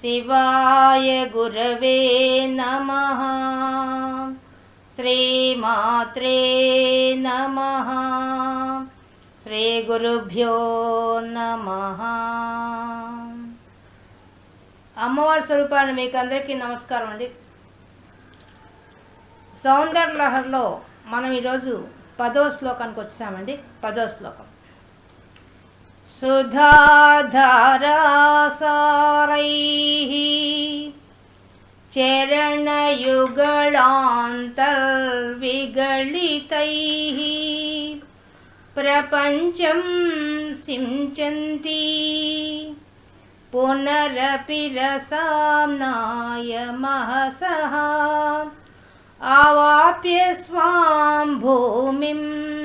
శివాయ గురవే నమ. శ్రీమాత్రే నమ. శ్రీ గురుభ్యో నమ. అమ్మవారి స్వరూపాన్ని మీకు అందరికీ నమస్కారం అండి. సౌందర్య లహర్లో మనం ఈరోజు పదో శ్లోకానికి వచ్చామండి. పదో శ్లోకం. सुधाधारासारैः चरणयुगलान्तर्विगलितैः प्रपञ्चं सिञ्चन्ती पुनरपि रसाम्नाय महसः आवाप्य स्वां भूमिम्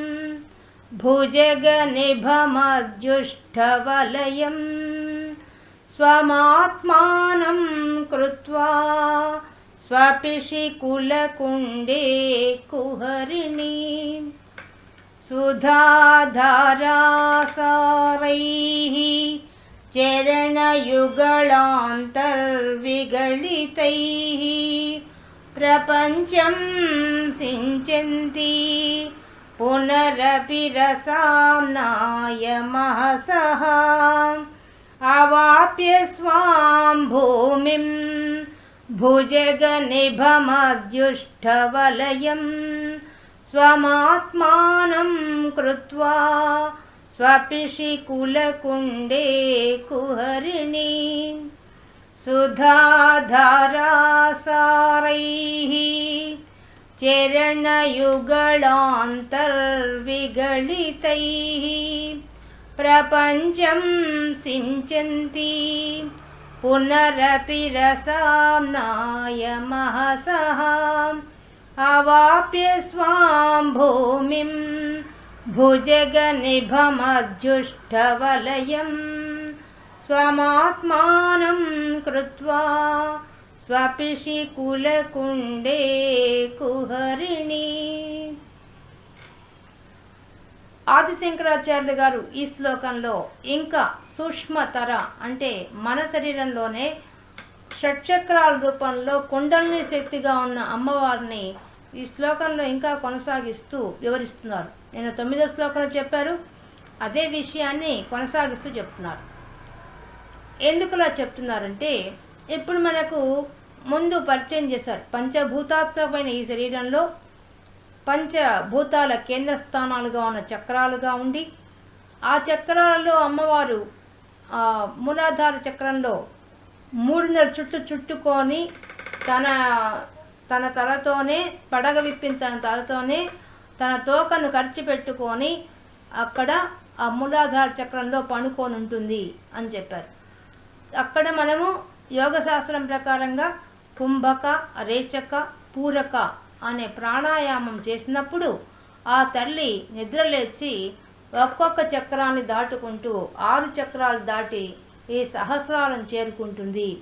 भुजगनिभमद्युष्टवलयं स्वमात्मानं कृत्वा स्वपिशिकुलकुण्डे कुहरिणी सुधाधारासारैः चरणयुगलान्तर्विगलितैः प्रपञ्चं सिञ्चन्ति पुनरपि रसाम्नाय महसः। अवाप्य स्वां भूमिं भुजगनिभमद्युष्टवलयं स्वमात्मानं कृत्वा स्वपिशिकुलकुण्डे कुहरिणी। सुधाधारासारैः चरणयुगलान्तर्विगलितैः प्रपञ्चं सिञ्चन्ति पुनरपि रसाम्नाय महसः अवाप्य स्वां भूमिं भुजगनिभमद्युष्टवलयं स्वमात्मानं कृत्वा స్వపిషికులకుండే కుహరిణి. ఆదిశంకరాచార్యులు గారు ఈ శ్లోకంలో ఇంకా సూక్ష్మతర అంటే మన శరీరంలోనే షట్చక్రాల రూపంలో కుండలిని శక్తిగా ఉన్న అమ్మవారిని ఈ శ్లోకంలో ఇంకా కొనసాగిస్తూ వివరిస్తున్నారు. నేను తొమ్మిదో శ్లోకంలో చెప్పారు. అదే విషయాన్ని కొనసాగిస్తూ చెప్తున్నారు. ఎందుకులా చెప్తున్నారంటే ఇప్పుడు మనకు ముందు పరిచయం చేశారు. పంచభూతాత్మకమైన ఈ శరీరంలో పంచభూతాల కేంద్ర స్థానాలుగా ఉన్న చక్రాలుగా ఉండి ఆ చక్రాలలో అమ్మవారు ఆ మూలాధార చక్రంలో మూడున్నర చుట్టు చుట్టుకొని తన తన తలతోనే పడగ విప్పిన తన తలతోనే తన తోకను ఖర్చు పెట్టుకొని అక్కడ ఆ మూలాధార చక్రంలో పనుకొని ఉంటుంది అని చెప్పారు. అక్కడ మనము యోగశాస్త్రం ప్రకారంగా కుంభక రేచక పూరక అనే ప్రాణాయామం చేసినప్పుడు ఆ తల్లి నిద్రలేచి ఒక్కొక్క చక్రాన్ని దాటుకుంటూ ఆరు చక్రాలు దాటి ఈ సహస్రాలను చేరుకుంటుంది.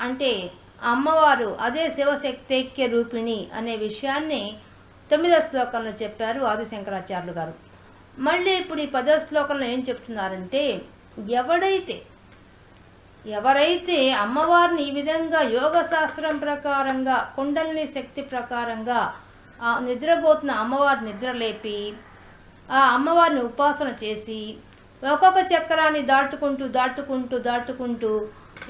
అంటే అమ్మవారు అదే శివశక్తైక్య రూపిణి అనే విషయాన్ని తొమ్మిదో శ్లోకంలో చెప్పారు ఆదిశంకరాచార్యులు గారు. మళ్ళీ ఇప్పుడు ఈ పదో శ్లోకంలో ఏం చెప్తున్నారంటే ఎవడైతే ఎవరైతే అమ్మవారిని ఈ విధంగా యోగ శాస్త్రం ప్రకారంగా కుండలిని శక్తి ప్రకారంగా ఆ నిద్రపోతున్న అమ్మవారిని నిద్రలేపి ఆ అమ్మవారిని ఉపాసన చేసి ఒక్కొక్క చక్రాన్ని దాటుకుంటూ దాటుకుంటూ దాటుకుంటూ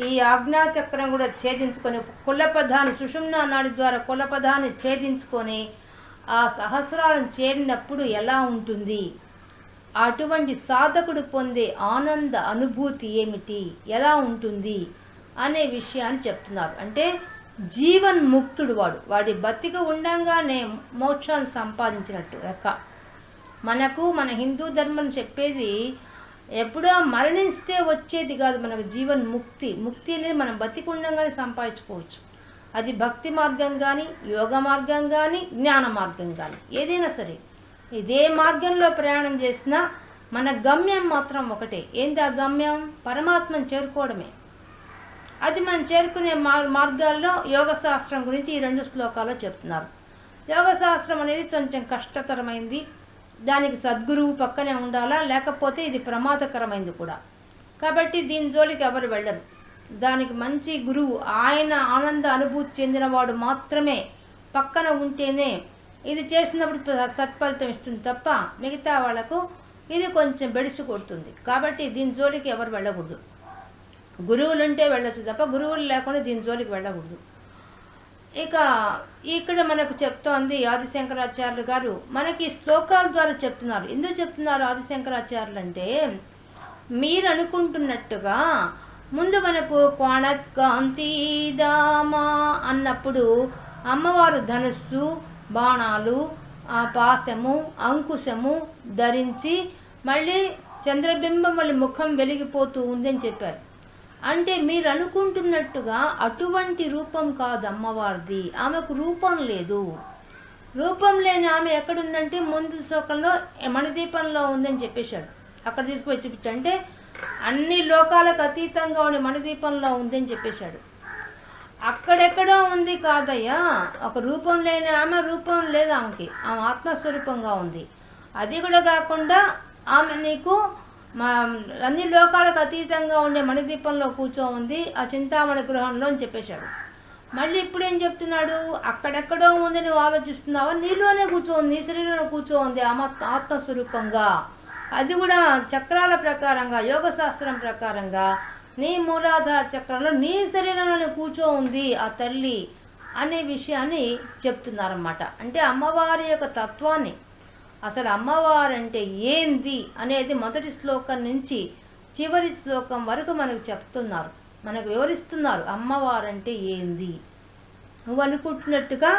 ఈ ఆజ్ఞా చక్రం కూడా ఛేదించుకొని కులపదాన్ని సుషుమ్నా నాడి ద్వారా కులపదాన్ని ఛేదించుకొని ఆ సహస్రాలను చేరినప్పుడు ఎలా ఉంటుంది? అటువంటి సాధకుడు పొందే ఆనంద అనుభూతి ఏమిటి? ఎలా ఉంటుంది? అనే విషయాన్ని చెప్తున్నారు. అంటే జీవన్ ముక్తుడు వాడు. వాడి బతిక ఉండంగానే మోక్షాన్ని సంపాదించినట్టు లెక్క. మనకు మన హిందూ ధర్మం చెప్పేది ఎప్పుడో మరణిస్తే వచ్చేది కాదు మనకు జీవన్ ముక్తి. ముక్తి అనేది మనం బతికి ఉండంగానే సంపాదించుకోవచ్చు. అది భక్తి మార్గం కానీ యోగ మార్గం కానీ జ్ఞాన మార్గం కానీ ఏదైనా సరే. ఇదే మార్గంలో ప్రయాణం చేసినా మన గమ్యం మాత్రం ఒకటే. ఏంది ఆ గమ్యం? పరమాత్మను చేరుకోవడమే. అది మనం చేరుకునే మార్ మార్గాల్లో యోగ శాస్త్రం గురించి ఈ రెండు శ్లోకాల్లో చెప్తున్నారు. యోగ శాస్త్రం అనేది కొంచెం కష్టతరమైంది. దానికి సద్గురువు పక్కనే ఉండాలా? లేకపోతే ఇది ప్రమాదకరమైంది కూడా. కాబట్టి దీని జోలికి ఎవరు వెళ్ళరు. దానికి మంచి గురువు ఆయన ఆనంద అనుభూతి చెందినవాడు మాత్రమే పక్కన ఉంటేనే ఇది చేసినప్పుడు సత్ఫలితం ఇస్తుంది తప్ప మిగతా వాళ్ళకు ఇది కొంచెం బెడిసి కొడుతుంది. కాబట్టి దీని జోలికి ఎవరు వెళ్ళకూడదు. గురువులు ఉంటే వెళ్ళచ్చు తప్ప గురువులు లేకుండా దీని జోలికి వెళ్ళకూడదు. ఇక ఇక్కడ మనకు చెప్తోంది ఆదిశంకరాచార్యులు గారు మనకి శ్లోకాల ద్వారా చెప్తున్నారు. ఎందుకు చెప్తున్నారు ఆదిశంకరాచార్యులు అంటే మీరు అనుకుంటున్నట్టుగా ముందు మనకు కోణత్ కాంతిదామా అన్నప్పుడు అమ్మవారు ధనుస్సు బాణాలు పాశము అంకుశము ధరించి మళ్ళీ చంద్రబింబం వల్ల ముఖం వెలిగిపోతూ ఉందని చెప్పారు. అంటే మీరు అనుకుంటున్నట్టుగా అటువంటి రూపం కాదు అమ్మవారిది. ఆమెకు రూపం లేదు. రూపం లేని ఆమె ఎక్కడుందంటే ముందు శోకంలో మణిదీపంలో ఉందని చెప్పేశాడు. అక్కడ తీసుకువచ్చి చూపించంటే అన్ని లోకాలకు అతీతంగా ఉండే మణిదీపంలో ఉందని చెప్పేశాడు. అక్కడెక్కడో ఉంది కాదయ్యా. ఒక రూపం లేని ఆమె రూపం లేదు ఆమెకి. ఆమె ఆత్మస్వరూపంగా ఉంది. అది కూడా కాకుండా ఆమె నీకు మా అన్ని లోకాలకు అతీతంగా ఉండే మణిదీపంలో కూర్చో ఉంది. ఆ చింతామణి గృహంలో అని చెప్పేశాడు. మళ్ళీ ఇప్పుడు ఏం చెప్తున్నాడు? అక్కడెక్కడో ఉంది నువ్వు ఆలోచిస్తున్నావా? నీలోనే కూర్చోంది నీ శరీరంలో కూర్చోంది ఆమె ఆత్మస్వరూపంగా. అది కూడా చక్రాల ప్రకారంగా యోగ శాస్త్రం ప్రకారంగా. నీ మూలాధార చక్రంలో నీ శరీరంలోనే కూర్చో ఉంది ఆ తల్లి అనే విషయాన్ని చెప్తున్నారన్నమాట. అంటే అమ్మవారి యొక్క తత్వాన్ని. అసలు అమ్మవారు అంటే ఏంది అనేది మొదటి శ్లోకం నుంచి చివరి శ్లోకం వరకు మనకు చెప్తున్నారు. మనకు వివరిస్తున్నారు అమ్మవారు అంటే ఏంది? నువ్వు అనుకుంటున్నట్టుగా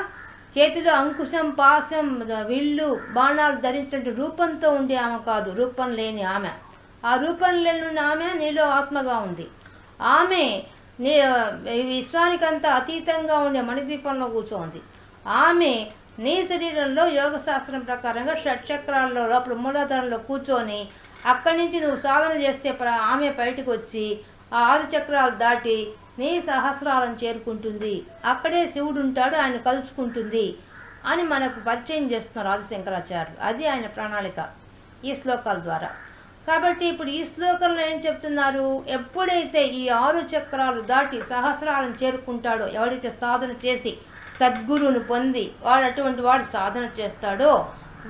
చేతిలో అంకుశం పాశం విల్లు బాణాలు ధరించినట్టు రూపంతో ఉండే ఆమె కాదు రూపం లేని ఆమె. ఆ రూపంలో ఉన్న ఆమె నీలో ఆత్మగా ఉంది. ఆమె నీ విశ్వానికంతా అతీతంగా ఉండే మణిద్వీపంలో కూర్చోంది. ఆమె నీ శరీరంలో యోగ శాస్త్రం ప్రకారంగా షట్చక్రాల్లో లోపల మూలాధారంలో కూర్చొని అక్కడి నుంచి నువ్వు సాధన చేస్తే ఆమె బయటకు వచ్చి ఆ ఆరు చక్రాలు దాటి నీ సహస్రాలను చేరుకుంటుంది. అక్కడే శివుడు ఉంటాడు ఆయన కలుసుకుంటుంది అని మనకు పరిచయం చేస్తున్నారు ఆదిశంకరాచార్యులు. అది ఆయన ప్రణాళిక ఈ శ్లోకాల ద్వారా. కాబట్టి ఇప్పుడు ఈ శ్లోకంలో ఏం చెప్తున్నారు? ఎప్పుడైతే ఈ ఆరు చక్రాలు దాటి సహస్రాలను చేరుకుంటాడో ఎవడైతే సాధన చేసి సద్గురువును పొంది వాడు అటువంటి వాడు సాధన చేస్తాడో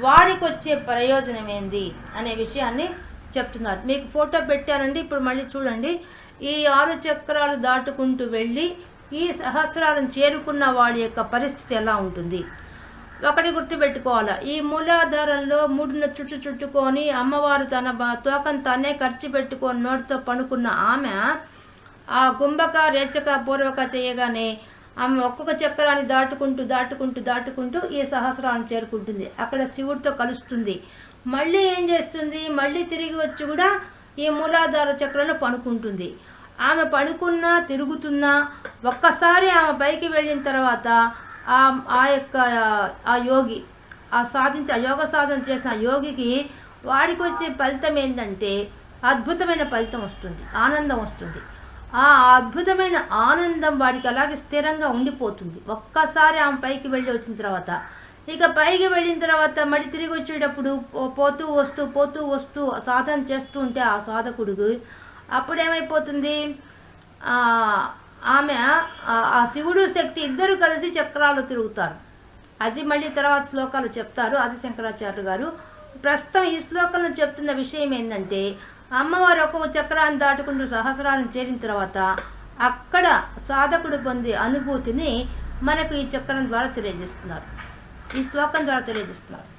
వాడికి వచ్చే ప్రయోజనం ఏంది అనే విషయాన్ని చెప్తున్నారు. మీకు ఫోటో పెట్టారండి ఇప్పుడు మళ్ళీ చూడండి. ఈ ఆరు చక్రాలు దాటుకుంటూ వెళ్ళి ఈ సహస్రాలను చేరుకున్న వాడి యొక్క పరిస్థితి ఎలా ఉంటుంది? ఒకటి గుర్తుపెట్టుకోవాలి? ఈ మూలాధారంలో మూడున చుట్టు చుట్టుకొని అమ్మవారు తన తోకం తానే ఖర్చు పెట్టుకొని నోటితో పనుకున్న ఆమె ఆ గుంబక రేచక పూర్వక చేయగానే ఆమె ఒక్కొక్క చక్రాన్ని దాటుకుంటూ దాటుకుంటూ దాటుకుంటూ ఈ సహస్రాన్ని చేరుకుంటుంది. అక్కడ శివుడితో కలుస్తుంది. మళ్ళీ ఏం చేస్తుంది? మళ్ళీ తిరిగి వచ్చి కూడా ఈ మూలాధార చక్రంలో పనుకుంటుంది ఆమె పడుకున్నా తిరుగుతున్నా ఒక్కసారి ఆమె పైకి వెళ్ళిన తర్వాత ఆ యొక్క ఆ యోగి ఆ సాధించి ఆ యోగ సాధన చేసిన యోగికి వాడికి వచ్చే ఫలితం ఏంటంటే అద్భుతమైన ఫలితం వస్తుంది ఆనందం వస్తుంది. ఆ అద్భుతమైన ఆనందం వాడికి అలాగే స్థిరంగా ఉండిపోతుంది. ఒక్కసారి ఆమె పైకి వెళ్ళి వచ్చిన తర్వాత ఇక పైకి వెళ్ళిన తర్వాత మళ్ళీ తిరిగి వచ్చేటప్పుడు పోతూ వస్తూ పోతూ వస్తూ సాధన చేస్తూ ఉంటే ఆ సాధకుడు అప్పుడేమైపోతుంది? ఆమె ఆ శివుడు శక్తి ఇద్దరు కలిసి చక్రాలు తిరుగుతారు. అది మళ్ళీ తర్వాత శ్లోకాలు చెప్తారు అది శంకరాచార్య గారు. ప్రస్తుతం ఈ శ్లోకంలో చెప్తున్న విషయం ఏంటంటే అమ్మవారు ఒక్కొక్క చక్రాన్ని దాటుకుంటూ సహస్రాలను చేరిన తర్వాత అక్కడ సాధకుడు పొందే అనుభూతిని మనకు ఈ చక్రం ద్వారా తెలియజేస్తున్నారు. ఈ శ్లోకం ద్వారా తెలియజేస్తున్నారు.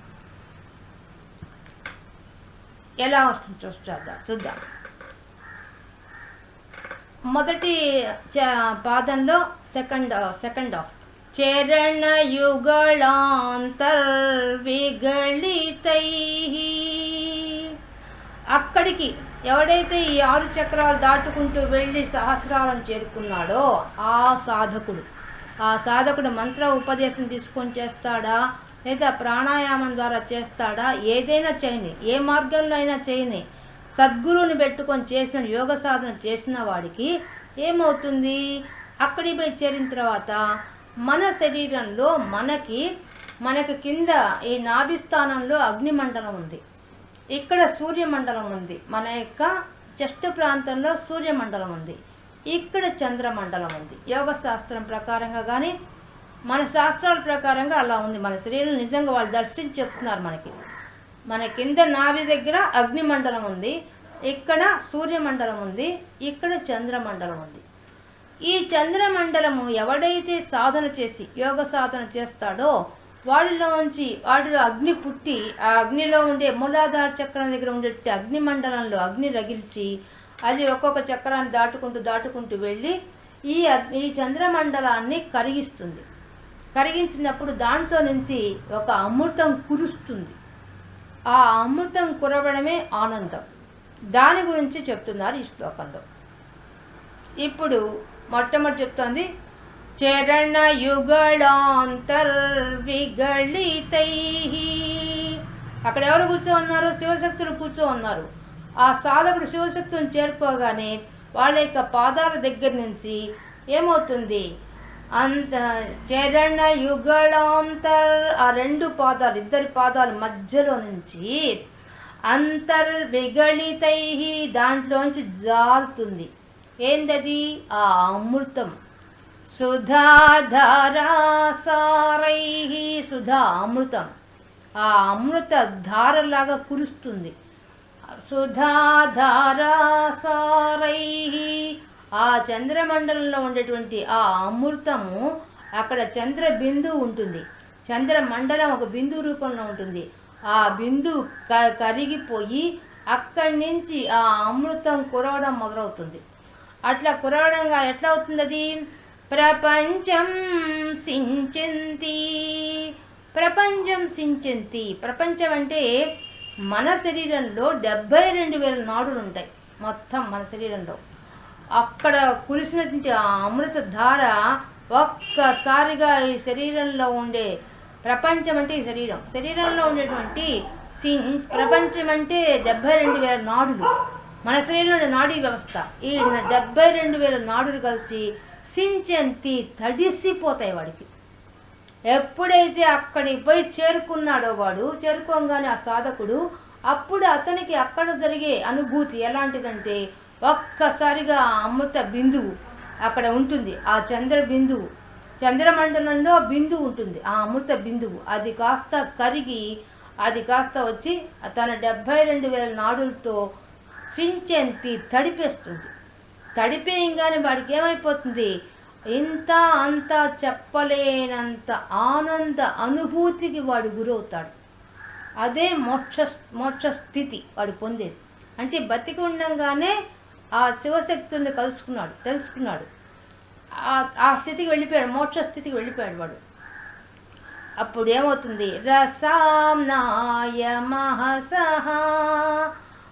ఎలా వస్తుంది చూస్తా చూద్దాం. మొదటి పాదంలో సెకండ్ సెకండ్ ఆఫ్. చరణ యుగళాంతర్విగళితై అక్కడికి ఎవడైతే ఈ ఆరు చక్రాలు దాటుకుంటూ వెళ్ళి సహస్రాలను చేరుకున్నాడో ఆ సాధకుడు. ఆ సాధకుడు మంత్ర ఉపదేశం తీసుకొని చేస్తాడా? లేదా ప్రాణాయామం ద్వారా చేస్తాడా? ఏదైనా చేయని ఏ మార్గంలో అయినా చేయని సద్గురువుని పెట్టుకొని చేసిన యోగ సాధన చేసిన వాడికి ఏమవుతుంది? అక్కడికి పోయి చేరిన తర్వాత మన శరీరంలో మనకి మనకి కింద ఈ నాభిస్థానంలో అగ్నిమండలం ఉంది. ఇక్కడ సూర్యమండలం ఉంది. మన యొక్క చెస్ట్ ప్రాంతంలో సూర్యమండలం ఉంది. ఇక్కడ చంద్రమండలం ఉంది. యోగ శాస్త్రం ప్రకారంగా కానీ మన శాస్త్రాల ప్రకారంగా అలా ఉంది. మన శరీరం నిజంగా వాళ్ళు దర్శించి చెప్తున్నారు మనకి. మన కింద నాభి దగ్గర అగ్నిమండలం ఉంది ఇక్కడ సూర్యమండలం ఉంది ఇక్కడ చంద్రమండలం ఉంది. ఈ చంద్రమండలము ఎవడైతే సాధన చేసి యోగ సాధన చేస్తాడో వాడిలోంచి వాడిలో అగ్ని పుట్టి ఆ అగ్నిలో ఉండే మూలాధార చక్రం దగ్గర ఉండే అగ్ని మండలంలో అగ్ని రగిల్చి అది ఒక్కొక్క చక్రాన్ని దాటుకుంటూ దాటుకుంటూ వెళ్ళి ఈ అగ్ని ఈ చంద్రమండలాన్ని కరిగిస్తుంది. కరిగించినప్పుడు దాంట్లో నుంచి ఒక అమృతం కురుస్తుంది. ఆ అమృతం కురవడమే ఆనందం. దాని గురించి చెప్తున్నారు ఈ శ్లోకంలో. ఇప్పుడు మొట్టమొదటి చెప్తోంది చరణ యుగళాంతర్విగళితై. అక్కడ ఎవరు కూర్చో ఉన్నారు శివశక్తులు కూర్చో ఉన్నారు ఆ సాధకుడు శివశక్తులను చేరుకోగానే వాళ్ళ యొక్క పాదాల దగ్గర నుంచి ఏమవుతుంది? అంత చరణ యుగళాంతర్ ఆ రెండు పాదాలు ఇద్దరి పాదాల మధ్యలో నుంచి అంతర్ విగళితై దాంట్లోంచి జారుతుంది. ఏందది? ఆ అమృతం. సుధాధారాసారై సుధా అమృతం. ఆ అమృత ధారలాగా కురుస్తుంది. సుధాధారాసారై ఆ చంద్రమండలంలో ఉండేటువంటి ఆ అమృతము అక్కడ చంద్ర బిందువు ఉంటుంది. చంద్రమండలం ఒక బిందువు రూపంలో ఉంటుంది. ఆ బిందు క కరిగిపోయి అక్కడి నుంచి ఆ అమృతం కురవడం మొదలవుతుంది. అట్లా కురవడంగా ఎట్లా అవుతుంది అది ప్రపంచం సించంతి ప్రపంచం సించంతి ప్రపంచం అంటే మన శరీరంలో డెబ్బై రెండు వేల నాడులు ఉంటాయి. మొత్తం మన శరీరంలో. అక్కడ కురిసినటువంటి ఆ అమృత ధార ఒక్కసారిగా ఈ శరీరంలో ఉండే ప్రపంచం అంటే ఈ శరీరం. శరీరంలో ఉండేటువంటి సిం ప్రపంచం అంటే డెబ్బై రెండు వేల నాడులు. మన శరీరంలో నాడీ వ్యవస్థ. ఈ డెబ్బై రెండు వేల నాడులు కలిసి సించంతి తడిసిపోతాయి వాడికి. ఎప్పుడైతే అక్కడికి పోయి చేరుకున్నాడో వాడు చేరుకోగానే ఆ సాధకుడు అప్పుడు అతనికి అక్కడ జరిగే అనుభూతి ఎలాంటిదంటే ఒక్కసారిగా ఆ అమృత బిందువు అక్కడ ఉంటుంది. ఆ చంద్ర బిందువు చంద్రమండలంలో బిందువు ఉంటుంది. ఆ అమృత బిందువు. అది కాస్త కరిగి అది కాస్త వచ్చి తన డెబ్భై రెండు వేల నాడులతో సించెంతి తడిపేస్తుంది. తడిపేయంగానే వాడికి ఏమైపోతుంది? ఇంత అంత చెప్పలేనంత ఆనంద అనుభూతికి వాడు గురవుతాడు. అదే మోక్ష మోక్ష స్థితి వాడు పొందేది. అంటే బతికి ఉండంగానే ఆ శివశక్తుల్ని కలుసుకున్నాడు తెలుసుకున్నాడు. ఆ- స్థితికి వెళ్ళిపోయాడు మోక్ష స్థితికి వెళ్ళిపోయాడు వాడు. అప్పుడు ఏమవుతుంది? రసాంనాయ మహసహ.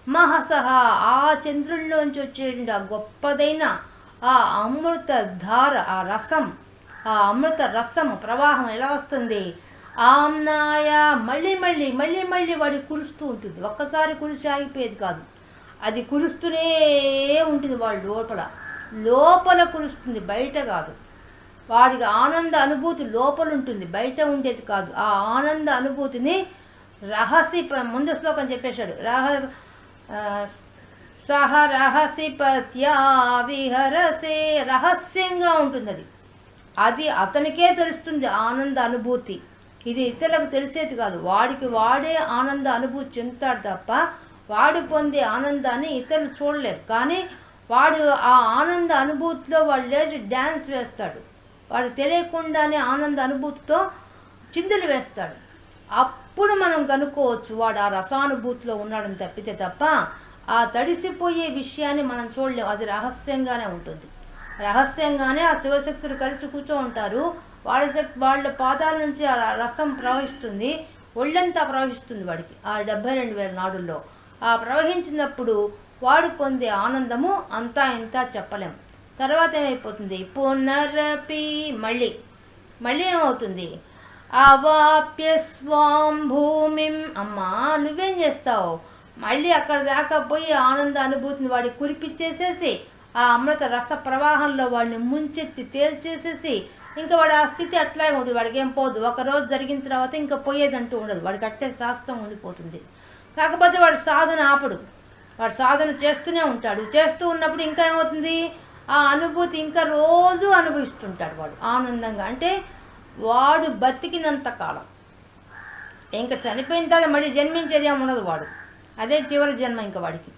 మహసహ ఆ చంద్రుల్లోంచి వచ్చేటువంటి ఆ గొప్పదైన ఆ అమృత ధార ఆ రసం. ఆ అమృత రసం ప్రవాహం ఎలా వస్తుంది? ఆమ్నాయ మళ్ళీ మళ్ళీ మళ్ళీ మళ్ళీ వాడి కురుస్తూ ఉంటుంది. ఒక్కసారి కురిసి ఆగిపోయేది కాదు. అది కురుస్తూనే ఉంటుంది వాళ్ళ లోపల. లోపల కురుస్తుంది బయట కాదు. వాడికి ఆనంద అనుభూతి లోపల ఉంటుంది బయట ఉండేది కాదు. ఆ ఆనంద అనుభూతిని రహస్య ముందు శ్లోకం చెప్పేశాడు. రహ సహ రహస్యపత్యా విహరసే రహస్యంగా ఉంటుంది అది అది అతనికే తెలుస్తుంది ఆనంద అనుభూతి. ఇది ఇతరులకు తెలిసేది కాదు. వాడికి వాడే ఆనంద అనుభూతి చెందుతాడు తప్ప వాడు పొందే ఆనందాన్ని ఇతరులు చూడలేరు. కానీ వాడు ఆ ఆనంద అనుభూతిలో వాడు లేచి డ్యాన్స్ వేస్తాడు. వాడు తెలియకుండానే ఆనంద అనుభూతితో చిందులు వేస్తాడు. అప్పుడు మనం కనుక్కోవచ్చు వాడు ఆ రసానుభూతిలో ఉన్నాడని తప్పితే తప్ప ఆ తడిసిపోయే విషయాన్ని మనం చూడలేం. అది రహస్యంగానే ఉంటుంది. రహస్యంగానే ఆ శివశక్తులు కలిసి కూర్చో ఉంటారు. వాళ్ళ శక్తి వాళ్ళ పాదాల నుంచి ఆ రసం ప్రవహిస్తుంది. ఒళ్ళంతా ప్రవహిస్తుంది వాడికి. ఆ డెబ్బై రెండు వేల నాడుల్లో. ఆ ప్రవహించినప్పుడు వాడు పొందే ఆనందము అంతా ఇంత చెప్పలేం. తర్వాత ఏమైపోతుంది? పునరపి మళ్ళీ. మళ్ళీ ఏమవుతుంది? అవాప్య స్వాం భూమిం. అమ్మా నువ్వేం చేస్తావు? మళ్ళీ అక్కడ దాకా పోయి ఆనంద అనుభూతిని వాడికి కురిపించేసేసి ఆ అమృత రస ప్రవాహంలో వాడిని ముంచెత్తి తేల్చేసేసి ఇంకా వాడు ఆ స్థితి అట్లాగే ఉంటుంది వాడికి ఏం పోదు ఒకరోజు జరిగిన తర్వాత ఇంకా పోయేదంటూ ఉండదు. వాడికి అట్టే శాస్త్రం ఉండిపోతుంది. కాకపోతే వాడు సాధన ఆపడు. వాడు సాధన చేస్తూనే ఉంటాడు. చేస్తూ ఉన్నప్పుడు ఇంకా ఏమవుతుంది? ఆ అనుభూతి ఇంకా రోజు అనుభవిస్తుంటాడు వాడు ఆనందంగా. అంటే వాడు బతికినంత కాలం. ఇంకా చనిపోయిన తర్వాత మళ్ళీ జన్మించేది ఏమి ఉండదు వాడు. అదే చివరి జన్మ ఇంకా వాడికి.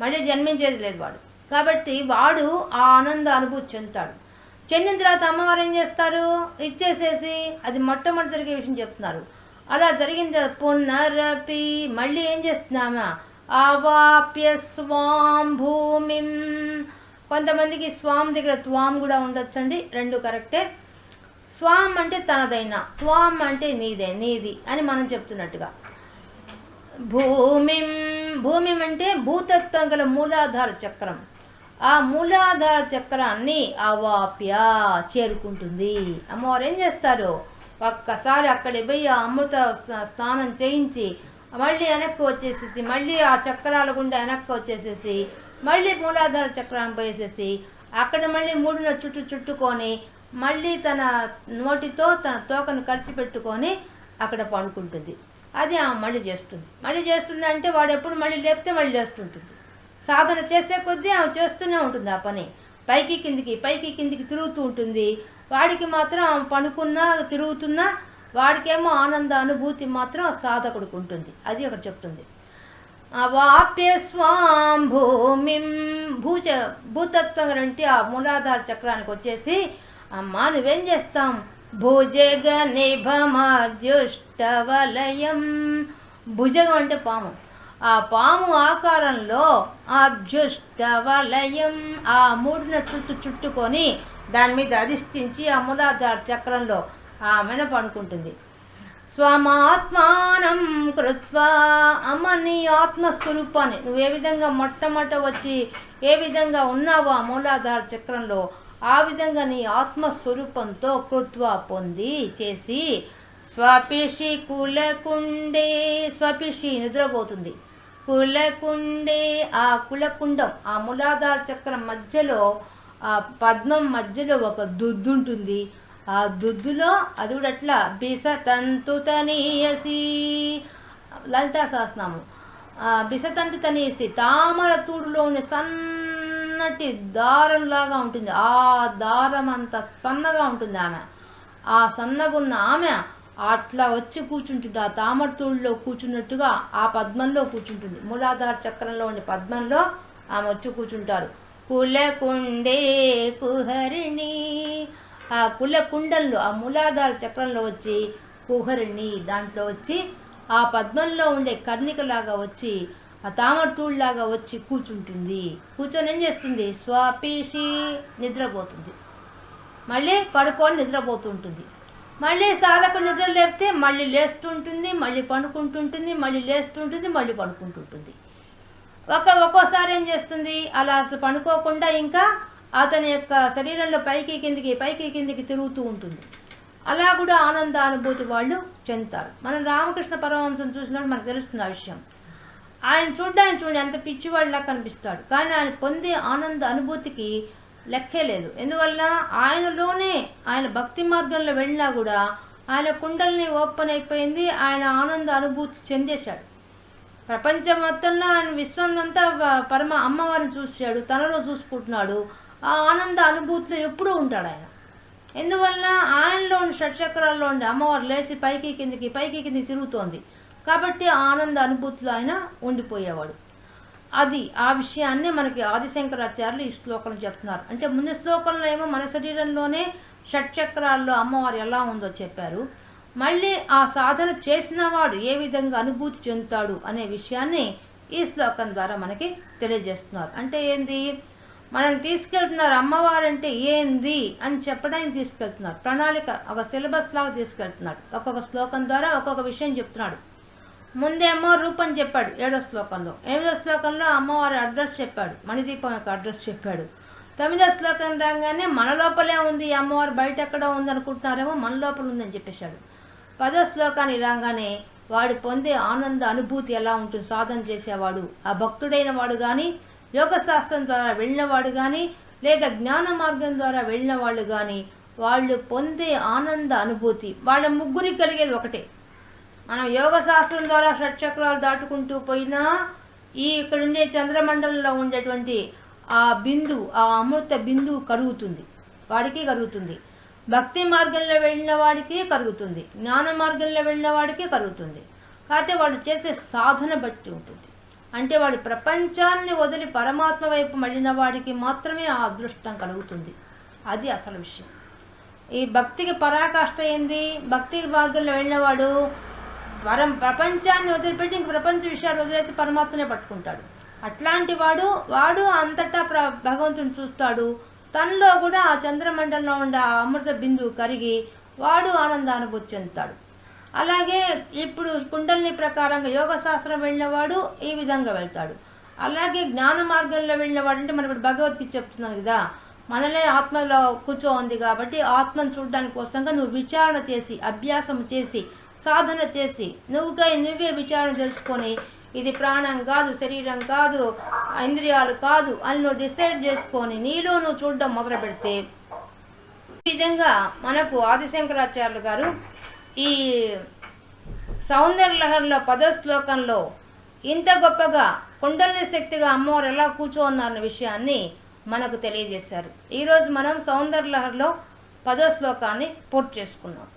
మళ్ళీ జన్మించేది లేదు వాడు. కాబట్టి వాడు ఆ ఆనంద అనుభూతి చెందుతాడు. చెందిన తర్వాత అమ్మవారు ఏం చేస్తారు? ఇచ్చేసేసి అది మొట్టమొదటి జరిగే విషయం చెప్తున్నారు. అలా జరిగింది. పునరపి మళ్ళీ ఏం చేస్తున్నామా? అవాప్య స్వాం భూమి. కొంతమందికి స్వాం దగ్గర త్వాం కూడా ఉండొచ్చండి. రెండు కరెక్టే. స్వాం అంటే తనదైన త్వాం అంటే నీదే నీది అని మనం చెప్తున్నట్టుగా. భూమి భూమి అంటే భూతత్వం గల మూలాధార చక్రం. ఆ మూలాధార చక్రాన్ని అవాప్య చేరుకుంటుంది. అమ్మవారు ఏం చేస్తారు? ఒక్కసారి అక్కడ పోయి ఆ అమృత స్నానం చేయించి మళ్ళీ వెనక్కి వచ్చేసేసి మళ్ళీ ఆ చక్రాల గుండా వెనక్కి వచ్చేసేసి మళ్ళీ మూలాధార చక్రాన్ని పోయేసేసి అక్కడ మళ్ళీ మూడున చుట్టు చుట్టుకొని మళ్ళీ తన నోటితో తన తోకను ఖర్చు పెట్టుకొని అక్కడ పండుకుంటుంది. అది ఆమె మళ్ళీ చేస్తుంది. మళ్ళీ చేస్తుంది అంటే వాడు ఎప్పుడు మళ్ళీ లేపితే మళ్ళీ చేస్తుంటుంది. సాధన చేసే కొద్దీ ఆమె చేస్తూనే ఉంటుంది ఆ పని. పైకి కిందికి పైకి కిందికి తిరుగుతూ ఉంటుంది. వాడికి మాత్రం పనుకున్నా తిరుగుతున్నా వాడికేమో ఆనంద అనుభూతి మాత్రం సాధకుడికి ఉంటుంది. అది ఒకటి చెప్తుంది. అవాప్య స్వాం భూమి భూచ భూతత్వం అంటే ఆ మూలాధార చక్రానికి వచ్చేసి అమ్మా నువ్వేం చేస్తాం? భుజగ నిభమద్యుష్టవలయం. భుజగం అంటే పాము. ఆ పాము ఆకారంలో అద్యుష్టవలయం. ఆ మూడిన చుట్టూ చుట్టుకొని దాని మీద అధిష్ఠించి ఆ మూలాధార చక్రంలో ఆమెన పడుకుంటుంది. స్వమాత్మానం కృత్వా అమ్మ నీ ఆత్మస్వరూపాన్ని. నువ్వు ఏ విధంగా మొట్టమొదట వచ్చి ఏ విధంగా ఉన్నావో ఆ మూలాధార చక్రంలో ఆ విధంగా నీ ఆత్మస్వరూపంతో కృత్వా పొంది చేసి స్వపిషి కులకుండే స్వపిషి నిద్రపోతుంది. కులకుండే ఆ కులకుండం ఆ మూలాధార చక్రం మధ్యలో ఆ పద్మం మధ్యలో ఒక దుద్దు ఉంటుంది ఆ దుద్దులో అది కూడా అట్లా బిస తంతు తనీయసి. లలితా సహస్రనామం. ఆ బిసతంతు తనీయసి. తామర తూడులో ఉండే సన్నటి దారంలాగా ఉంటుంది. ఆ దారం అంత సన్నగా ఉంటుంది ఆమె. ఆ సన్నగున్న ఆమె అట్లా వచ్చి కూర్చుంటుంది. ఆ తామరతూళ్ళలో కూర్చున్నట్టుగా ఆ పద్మంలో కూర్చుంటుంది. మూలాధార చక్రంలో ఉండే పద్మంలో ఆమె వచ్చి కూర్చుంటారు. కులకుండే కుహరిణి. ఆ కులకుండంలో ఆ మూలాధార చక్రంలో వచ్చి కుహరిణి దాంట్లో వచ్చి ఆ పద్మంలో ఉండే కర్ణికలాగా వచ్చి ఆ తామరతూళ్ళలాగా వచ్చి కూర్చుంటుంది. కూర్చొని ఏం చేస్తుంది? స్వాపీషి నిద్రపోతుంది. మళ్ళీ పడుకొని నిద్రపోతుంటుంది. మళ్ళీ సాధకు నిద్ర లేపితే మళ్ళీ లేస్తుంటుంది మళ్ళీ పడుకుంటుంటుంది మళ్ళీ లేస్తుంటుంది మళ్ళీ పడుకుంటుంటుంది. ఒక ఒక్కోసారి ఏం చేస్తుంది? అలా అసలు పడుకోకుండా ఇంకా అతని యొక్క శరీరంలో పైకి కిందికి పైకి కిందికి తిరుగుతూ ఉంటుంది. అలా కూడా ఆనంద అనుభూతి వాళ్ళు చెందుతారు. మనం రామకృష్ణ పరమహంసం చూసినప్పుడు మనకు తెలుస్తుంది ఆ విషయం. ఆయన చూడ్డానికి చూడండి ఎంత పిచ్చివాడిలా కనిపిస్తాడు. కానీ ఆయన పొందే ఆనంద అనుభూతికి లెక్కే లేదు. ఎందువల్ల? ఆయనలోనే ఆయన భక్తి మార్గంలో వెళ్ళినా కూడా ఆయన కుండల్ని ఓపెన్ అయిపోయింది ఆయన ఆనంద అనుభూతి చెందేశాడు. ప్రపంచం మొత్తంలో ఆయన విశ్వంలో పరమ అమ్మవారిని చూశాడు తనలో చూసుకుంటున్నాడు. ఆ ఆనంద అనుభూతిలో ఎప్పుడూ ఉంటాడు ఆయన. ఎందువల్ల ఆయనలో ఉండి షట్చక్రాల్లో ఉండి అమ్మవారు లేచి పైకి కిందికి పైకి కిందికి తిరుగుతోంది. కాబట్టి ఆ ఆనంద అనుభూతిలో ఆయన ఉండిపోయేవాడు. అది ఆ విషయాన్ని మనకి ఆదిశంకరాచార్యులు ఈ శ్లోకంలో చెప్తున్నారు. అంటే ముందు శ్లోకంలో ఏమో మన శరీరంలోనే షట్చక్రాల్లో అమ్మవారు ఎలా ఉందో చెప్పారు. మళ్ళీ ఆ సాధన చేసిన వాడు ఏ విధంగా అనుభూతి చెందుతాడు అనే విషయాన్ని ఈ శ్లోకం ద్వారా మనకి తెలియజేస్తున్నారు. అంటే ఏంది? మనం తీసుకెళ్తున్నారు అమ్మవారంటే ఏంది అని చెప్పడానికి తీసుకెళ్తున్నారు. ప్రణాళిక ఒక సిలబస్ లాగా తీసుకెళ్తున్నాడు. ఒక్కొక్క శ్లోకం ద్వారా ఒక్కొక్క విషయం చెప్తున్నాడు. ముందేమో రూపం చెప్పాడు ఏడో శ్లోకంలో. ఎనిమిదో శ్లోకంలో అమ్మవారి అడ్రస్ చెప్పాడు. మణిదీపం యొక్క అడ్రస్ చెప్పాడు. తొమ్మిదో శ్లోకం రాగానే మన లోపలే ఉంది అమ్మవారు. బయట ఎక్కడ ఉంది అనుకుంటున్నారేమో మన లోపల ఉందని చెప్పేశాడు. పదో శ్లోకాన్ని రాగానే వాడు పొందే ఆనంద అనుభూతి ఎలా ఉంటుంది? సాధన చేసేవాడు ఆ భక్తుడైన వాడు కానీ యోగ శాస్త్రం ద్వారా వెళ్ళినవాడు కానీ లేదా జ్ఞాన మార్గం ద్వారా వెళ్ళిన వాళ్ళు కానీ వాళ్ళు పొందే ఆనంద అనుభూతి వాళ్ళ ముగ్గురికి కలిగేది ఒకటే. మనం యోగ శాస్త్రం ద్వారా షట్చక్రాలు దాటుకుంటూ పోయినా ఈ ఇక్కడ ఉండే చంద్రమండలంలో ఉండేటువంటి ఆ బిందు ఆ అమృత బిందు కరుగుతుంది. వాడికి కరుగుతుంది. భక్తి మార్గంలో వెళ్ళిన వాడికి కలుగుతుంది జ్ఞాన మార్గంలో వెళ్ళిన వాడికి కలుగుతుంది కాకపోతే వాడు చేసే సాధన బట్టి ఉంటుంది. అంటే వాడి ప్రపంచాన్ని వదిలి పరమాత్మ వైపు మళ్ళిన వాడికి మాత్రమే ఆ అదృష్టం కలుగుతుంది. అది అసలు విషయం. ఈ భక్తికి పరాకాష్ట ఏంది? భక్తి మార్గంలో వెళ్ళినవాడు వరం ప్రపంచాన్ని వదిలిపెట్టి ఇంక ప్రపంచ విషయాలు వదిలేసి పరమాత్మనే పట్టుకుంటాడు. అట్లాంటి వాడు వాడు అంతటా ప్ర భగవంతుని చూస్తాడు. తనలో కూడా ఆ చంద్రమండలంలో ఉండే ఆ అమృత బిందువు కరిగి వాడు ఆనందానుభూతి చెందుతాడు అలాగే ఇప్పుడు కుండలిని ప్రకారంగా యోగ శాస్త్రం వెళ్ళినవాడు ఈ విధంగా వెళ్తాడు. అలాగే జ్ఞాన మార్గంలో వెళ్ళినవాడు అంటే మనం ఇప్పుడు భగవద్గీత చెప్తున్నాం కదా మనలే ఆత్మలో కూర్చో ఉంది కాబట్టి ఆత్మను చూడడానికి కోసంగా నువ్వు విచారణ చేసి అభ్యాసం చేసి సాధన చేసి నువ్వుగా నువ్వే విచారణ తెలుసుకొని ఇది ప్రాణం కాదు శరీరం కాదు ఇంద్రియాలు కాదు అని నువ్వు డిసైడ్ చేసుకొని నీలో నువ్వు చూడడం మొదలు పెడితే ఈ విధంగా మనకు ఆదిశంకరాచార్యులు గారు ఈ సౌందర్య లహరిలో పదో శ్లోకంలో ఇంత గొప్పగా కుండలిని శక్తిగా అమ్మవారు ఎలా కూర్చోన్నారన్న విషయాన్ని మనకు తెలియజేశారు. ఈరోజు మనం సౌందర్య లహరిలో పదో శ్లోకాన్ని పూర్తి చేసుకున్నాం.